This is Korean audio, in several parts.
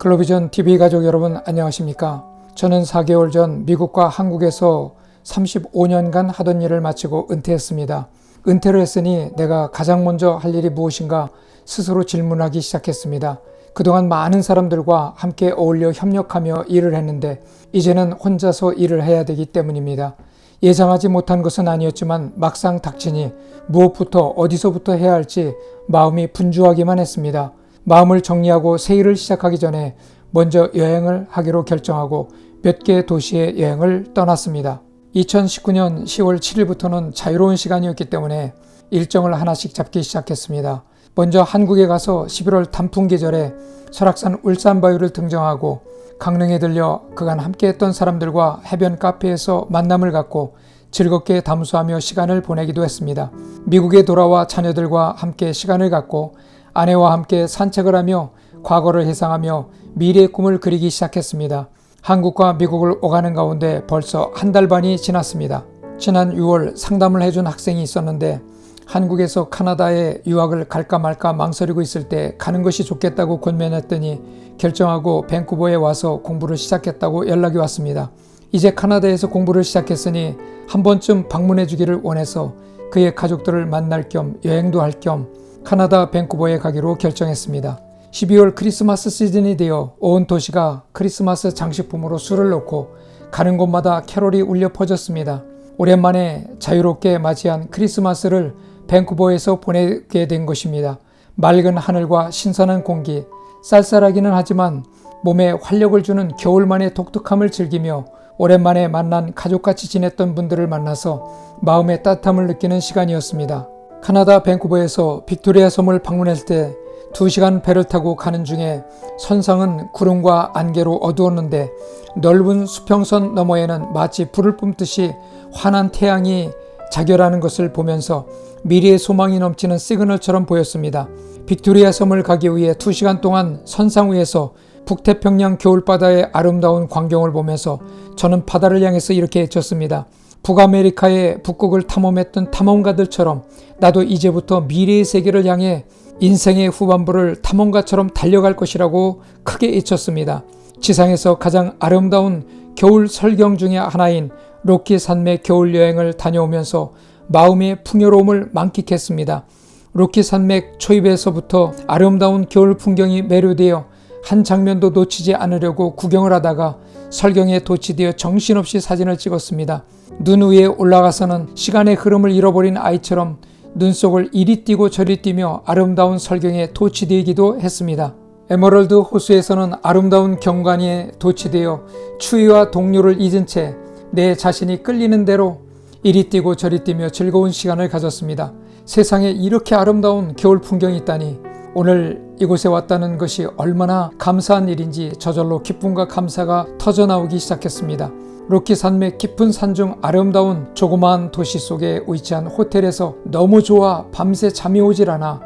글로비전 TV 가족 여러분 안녕하십니까? 저는 4개월 전 미국과 한국에서 35년간 하던 일을 마치고 은퇴했습니다. 은퇴를 했으니 내가 가장 먼저 할 일이 무엇인가 스스로 질문하기 시작했습니다. 그동안 많은 사람들과 함께 어울려 협력하며 일을 했는데 이제는 혼자서 일을 해야 되기 때문입니다. 예상하지 못한 것은 아니었지만 막상 닥치니 무엇부터 어디서부터 해야 할지 마음이 분주하기만 했습니다. 마음을 정리하고 새 일을 시작하기 전에 먼저 여행을 하기로 결정하고 몇 개 도시의 여행을 떠났습니다. 2019년 10월 7일부터는 자유로운 시간이었기 때문에 일정을 하나씩 잡기 시작했습니다. 먼저 한국에 가서 11월 단풍 계절에 설악산 울산바위를 등정하고 강릉에 들려 그간 함께했던 사람들과 해변 카페에서 만남을 갖고 즐겁게 담수하며 시간을 보내기도 했습니다. 미국에 돌아와 자녀들과 함께 시간을 갖고 아내와 함께 산책을 하며 과거를 회상하며 미래의 꿈을 그리기 시작했습니다. 한국과 미국을 오가는 가운데 벌써 한 달 반이 지났습니다. 지난 6월 상담을 해준 학생이 있었는데 한국에서 카나다에 유학을 갈까 말까 망설이고 있을 때 가는 것이 좋겠다고 권면했더니 결정하고 밴쿠버에 와서 공부를 시작했다고 연락이 왔습니다. 이제 카나다에서 공부를 시작했으니 한 번쯤 방문해 주기를 원해서 그의 가족들을 만날 겸 여행도 할 겸 카나다 밴쿠버에 가기로 결정했습니다. 12월 크리스마스 시즌이 되어 온 도시가 크리스마스 장식품으로 술을 놓고 가는 곳마다 캐롤이 울려 퍼졌습니다. 오랜만에 자유롭게 맞이한 크리스마스를 밴쿠버에서 보내게 된 것입니다. 맑은 하늘과 신선한 공기, 쌀쌀하기는 하지만 몸에 활력을 주는 겨울만의 독특함을 즐기며 오랜만에 만난 가족같이 지냈던 분들을 만나서 마음의 따뜻함을 느끼는 시간이었습니다. 카나다 밴쿠버에서 빅토리아 섬을 방문했을 때 2시간 배를 타고 가는 중에 선상은 구름과 안개로 어두웠는데 넓은 수평선 너머에는 마치 불을 뿜듯이 환한 태양이 자결하는 것을 보면서 미래의 소망이 넘치는 시그널처럼 보였습니다. 빅토리아 섬을 가기 위해 2시간 동안 선상 위에서 북태평양 겨울바다의 아름다운 광경을 보면서 저는 바다를 향해서 이렇게 외쳤습니다. 북아메리카의 북극을 탐험했던 탐험가들처럼 나도 이제부터 미래의 세계를 향해 인생의 후반부를 탐험가처럼 달려갈 것이라고 크게 외쳤습니다. 지상에서 가장 아름다운 겨울 설경 중의 하나인 로키 산맥 겨울 여행을 다녀오면서 마음의 풍요로움을 만끽했습니다. 로키 산맥 초입에서부터 아름다운 겨울 풍경이 매료되어 한 장면도 놓치지 않으려고 구경을 하다가 설경에 도취되어 정신없이 사진을 찍었습니다. 눈 위에 올라가서는 시간의 흐름을 잃어버린 아이처럼 눈 속을 이리 뛰고 저리 뛰며 아름다운 설경에 도취되기도 했습니다. 에메랄드 호수에서는 아름다운 경관에 도취되어 추위와 동료를 잊은 채 내 자신이 끌리는 대로 이리 뛰고 저리 뛰며 즐거운 시간을 가졌습니다. 세상에 이렇게 아름다운 겨울 풍경이 있다니 오늘 이곳에 왔다는 것이 얼마나 감사한 일인지 저절로 기쁨과 감사가 터져나오기 시작했습니다. 로키 산맥 깊은 산중 아름다운 조그마한 도시 속에 위치한 호텔에서 너무 좋아 밤새 잠이 오질 않아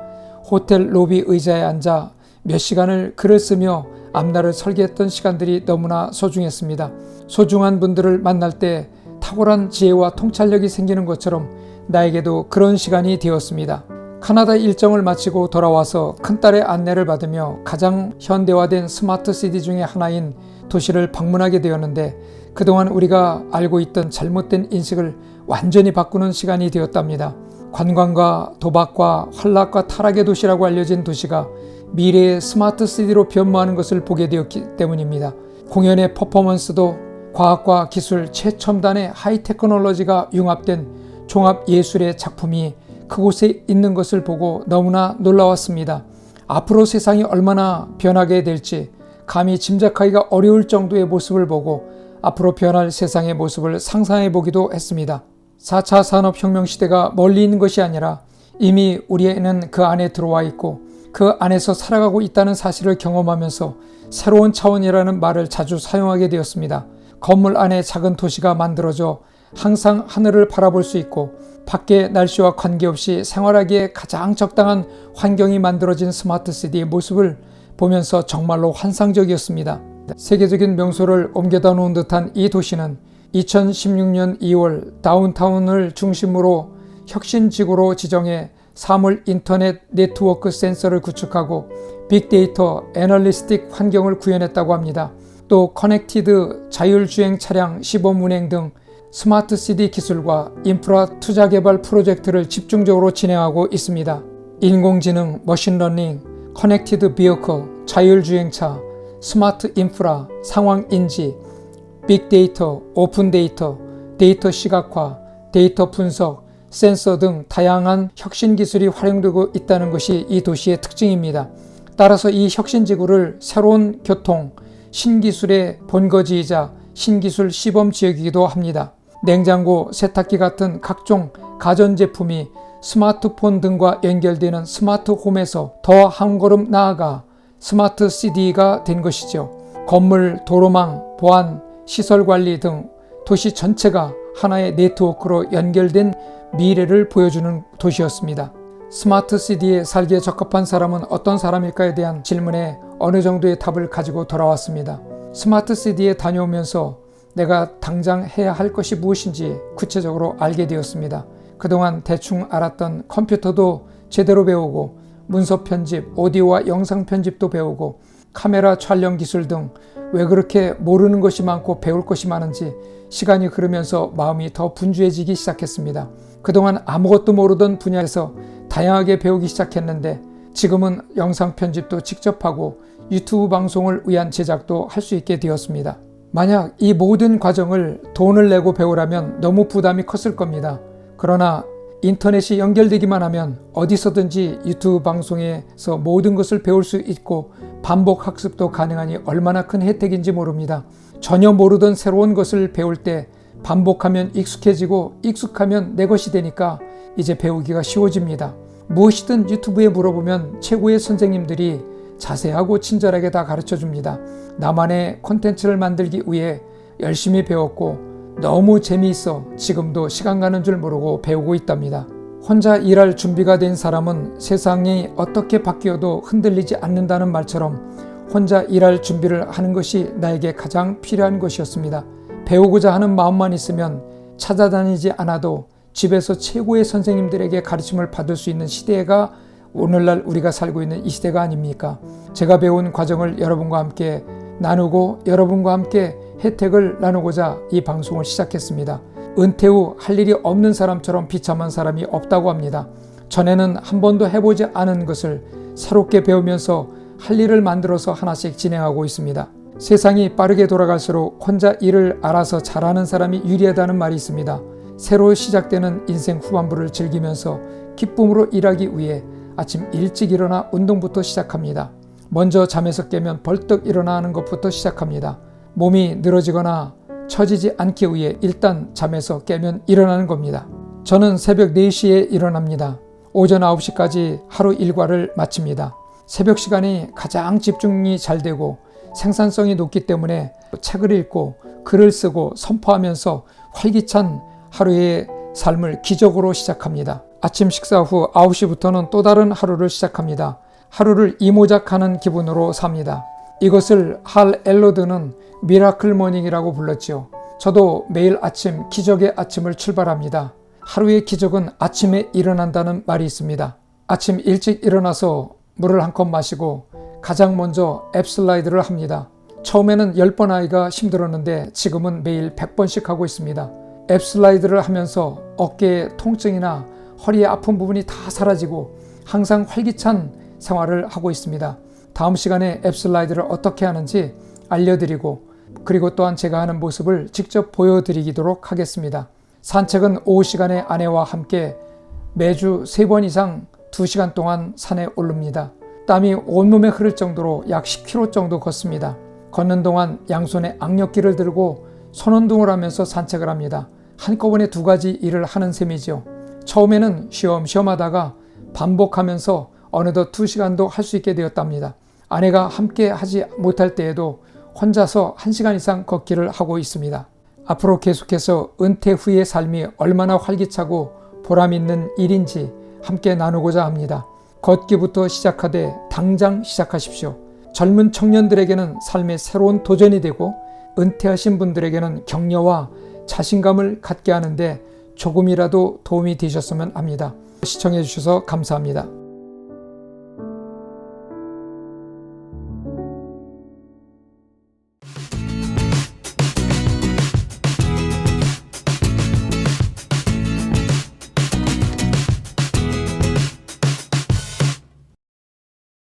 호텔 로비 의자에 앉아 몇 시간을 글을 쓰며 앞날을 설계했던 시간들이 너무나 소중했습니다. 소중한 분들을 만날 때 탁월한 지혜와 통찰력이 생기는 것처럼 나에게도 그런 시간이 되었습니다. 카나다 일정을 마치고 돌아와서 큰딸의 안내를 받으며 가장 현대화된 스마트 시티 중의 하나인 도시를 방문하게 되었는데 그동안 우리가 알고 있던 잘못된 인식을 완전히 바꾸는 시간이 되었답니다. 관광과 도박과 환락과 타락의 도시라고 알려진 도시가 미래의 스마트 시티로 변모하는 것을 보게 되었기 때문입니다. 공연의 퍼포먼스도 과학과 기술 최첨단의 하이테크놀로지가 융합된 종합 예술의 작품이 그곳에 있는 것을 보고 너무나 놀라웠습니다. 앞으로 세상이 얼마나 변하게 될지 감히 짐작하기가 어려울 정도의 모습을 보고 앞으로 변할 세상의 모습을 상상해 보기도 했습니다. 4차 산업혁명 시대가 멀리 있는 것이 아니라 이미 우리는 그 안에 들어와 있고 그 안에서 살아가고 있다는 사실을 경험하면서 새로운 차원이라는 말을 자주 사용하게 되었습니다. 건물 안에 작은 도시가 만들어져 항상 하늘을 바라볼 수 있고 밖의 날씨와 관계없이 생활하기에 가장 적당한 환경이 만들어진 스마트 시티의 모습을 보면서 정말로 환상적이었습니다. 세계적인 명소를 옮겨다 놓은 듯한 이 도시는 2016년 2월 다운타운을 중심으로 혁신지구로 지정해 사물 인터넷 네트워크 센서를 구축하고 빅데이터 애널리스틱 환경을 구현했다고 합니다. 또 커넥티드 자율주행 차량 시범 운행 등 스마트 시티 기술과 인프라 투자 개발 프로젝트를 집중적으로 진행하고 있습니다. 인공지능, 머신러닝, 커넥티드 비어클, 자율주행차, 스마트 인프라, 상황 인지, 빅데이터, 오픈 데이터, 데이터 시각화, 데이터 분석, 센서 등 다양한 혁신 기술이 활용되고 있다는 것이 이 도시의 특징입니다. 따라서 이 혁신 지구를 새로운 교통, 신기술의 본거지이자 신기술 시범 지역이기도 합니다. 냉장고, 세탁기 같은 각종 가전제품이 스마트폰 등과 연결되는 스마트 홈에서 더 한 걸음 나아가 스마트 CD가 된 것이죠. 건물, 도로망, 보안, 시설 관리 등 도시 전체가 하나의 네트워크로 연결된 미래를 보여주는 도시였습니다. 스마트 시티에 살기에 적합한 사람은 어떤 사람일까에 대한 질문에 어느 정도의 답을 가지고 돌아왔습니다. 스마트 시티에 다녀오면서 내가 당장 해야 할 것이 무엇인지 구체적으로 알게 되었습니다. 그동안 대충 알았던 컴퓨터도 제대로 배우고 문서 편집, 오디오와 영상 편집도 배우고 카메라 촬영 기술 등 왜 그렇게 모르는 것이 많고 배울 것이 많은지 시간이 흐르면서 마음이 더 분주해지기 시작했습니다. 그동안 아무것도 모르던 분야에서 다양하게 배우기 시작했는데 지금은 영상 편집도 직접 하고 유튜브 방송을 위한 제작도 할 수 있게 되었습니다. 만약 이 모든 과정을 돈을 내고 배우라면 너무 부담이 컸을 겁니다. 그러나 인터넷이 연결되기만 하면 어디서든지 유튜브 방송에서 모든 것을 배울 수 있고 반복 학습도 가능하니 얼마나 큰 혜택인지 모릅니다. 전혀 모르던 새로운 것을 배울 때 반복하면 익숙해지고 익숙하면 내 것이 되니까 이제 배우기가 쉬워집니다. 무엇이든 유튜브에 물어보면 최고의 선생님들이 자세하고 친절하게 다 가르쳐 줍니다. 나만의 콘텐츠를 만들기 위해 열심히 배웠고 너무 재미있어 지금도 시간 가는 줄 모르고 배우고 있답니다. 혼자 일할 준비가 된 사람은 세상이 어떻게 바뀌어도 흔들리지 않는다는 말처럼 혼자 일할 준비를 하는 것이 나에게 가장 필요한 것이었습니다. 배우고자 하는 마음만 있으면 찾아다니지 않아도 집에서 최고의 선생님들에게 가르침을 받을 수 있는 시대가 오늘날 우리가 살고 있는 이 시대가 아닙니까? 제가 배운 과정을 여러분과 함께 나누고 여러분과 함께 혜택을 나누고자 이 방송을 시작했습니다. 은퇴 후 할 일이 없는 사람처럼 비참한 사람이 없다고 합니다. 전에는 한 번도 해보지 않은 것을 새롭게 배우면서 할 일을 만들어서 하나씩 진행하고 있습니다. 세상이 빠르게 돌아갈수록 혼자 일을 알아서 잘하는 사람이 유리하다는 말이 있습니다. 새로 시작되는 인생 후반부를 즐기면서 기쁨으로 일하기 위해 아침 일찍 일어나 운동부터 시작합니다. 먼저 잠에서 깨면 벌떡 일어나는 하 것부터 시작합니다. 몸이 늘어지거나 처지지 않기 위해 일단 잠에서 깨면 일어나는 겁니다. 저는 새벽 4시에 일어납니다. 오전 9시까지 하루 일과를 마칩니다. 새벽 시간이 가장 집중이 잘 되고 생산성이 높기 때문에 책을 읽고 글을 쓰고 선포하면서 활기찬 하루의 삶을 기적으로 시작합니다. 아침 식사 후 9시부터는 또 다른 하루를 시작합니다. 하루를 이모작하는 기분으로 삽니다. 이것을 할 엘로드는 미라클 모닝이라고 불렀지요. 저도 매일 아침 기적의 아침을 출발합니다. 하루의 기적은 아침에 일어난다는 말이 있습니다. 아침 일찍 일어나서 물을 한 컵 마시고 가장 먼저 앱 슬라이드를 합니다. 처음에는 10번 하기가 힘들었는데 지금은 매일 100번씩 하고 있습니다. 앱 슬라이드를 하면서 어깨에 통증이나 허리에 아픈 부분이 다 사라지고 항상 활기찬 생활을 하고 있습니다. 다음 시간에 앱 슬라이드를 어떻게 하는지 알려드리고 그리고 또한 제가 하는 모습을 직접 보여드리도록 하겠습니다. 산책은 오후 시간에 아내와 함께 매주 세번 이상 2시간 동안 산에 오릅니다. 땀이 온몸에 흐를 정도로 약 10km 정도 걷습니다. 걷는 동안 양손에 악력기를 들고 손운동을 하면서 산책을 합니다. 한꺼번에 두 가지 일을 하는 셈이죠. 처음에는 쉬엄쉬엄 하다가 반복하면서 어느덧 두 시간도 할 수 있게 되었답니다. 아내가 함께 하지 못할 때에도 혼자서 한 시간 이상 걷기를 하고 있습니다. 앞으로 계속해서 은퇴 후의 삶이 얼마나 활기차고 보람 있는 일인지 함께 나누고자 합니다. 걷기부터 시작하되 당장 시작하십시오. 젊은 청년들에게는 삶의 새로운 도전이 되고 은퇴하신 분들에게는 격려와 자신감을 갖게 하는데 조금이라도 도움이 되셨으면 합니다. 시청해 주셔서 감사합니다.